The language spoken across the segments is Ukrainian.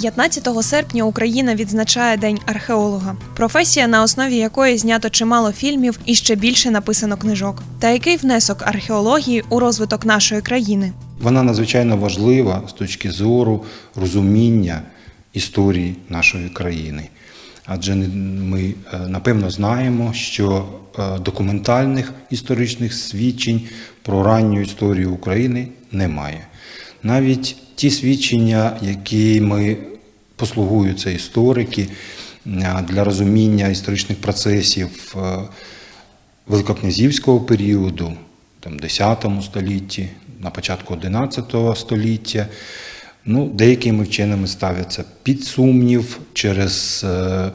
15 серпня Україна відзначає День археолога, професія, на основі якої знято чимало фільмів і ще більше написано книжок. Та який внесок археології у розвиток нашої країни? Вона надзвичайно важлива з точки зору розуміння історії нашої країни. Адже ми е, напевно знаємо, що е, документальних історичних свідчень про ранню історію України немає. Навіть ті свідчення, якими послугуються історики е, для розуміння історичних процесів е, Великокнязівського періоду, там 10 столітті, на початку 11 століття, ну, деякими вченими ставляться під сумнів через е,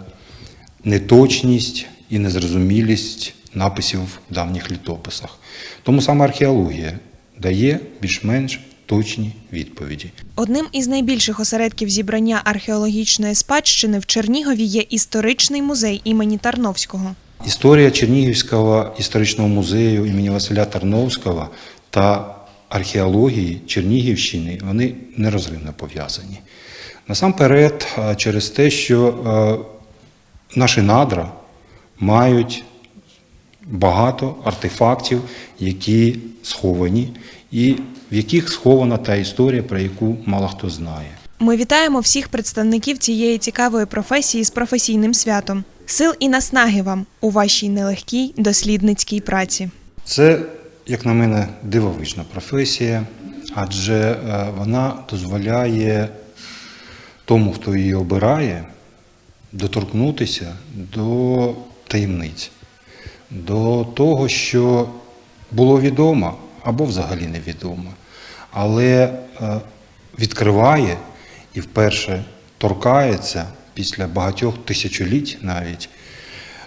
неточність і незрозумілість написів в давніх літописах. Тому саме археологія дає більш-менш точні відповіді. Одним із найбільших осередків зібрання археологічної спадщини в Чернігові є історичний музей імені Тарновського. Історія Чернігівського історичного музею імені Василя Тарновського та археології Чернігівщини вони нерозривно пов'язані. Насамперед, через те, що наші надра мають багато артефактів, які сховані, і в яких схована та історія, про яку мало хто знає. Ми вітаємо всіх представників цієї цікавої професії з професійним святом. Сил і наснаги вам у вашій нелегкій дослідницькій праці. Це, як на мене, дивовижна професія, адже е, вона дозволяє тому, хто її обирає, доторкнутися до таємниць, до того, що було відомо або взагалі невідомо, але е, відкриває і вперше торкається після багатьох тисячоліть навіть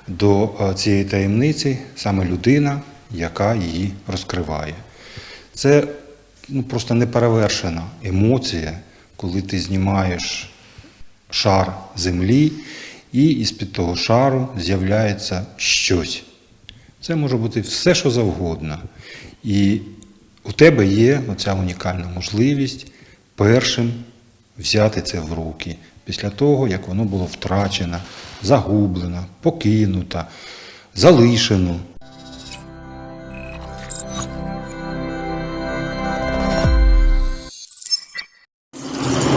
до е, цієї таємниці саме людина, яка її розкриває. Це ну, просто неперевершена емоція, коли ти знімаєш шар землі, і із-під того шару з'являється щось. Це може бути все, що завгодно. І у тебе є оця унікальна можливість першим взяти це в руки після того, як воно було втрачено, загублено, покинуто, залишено.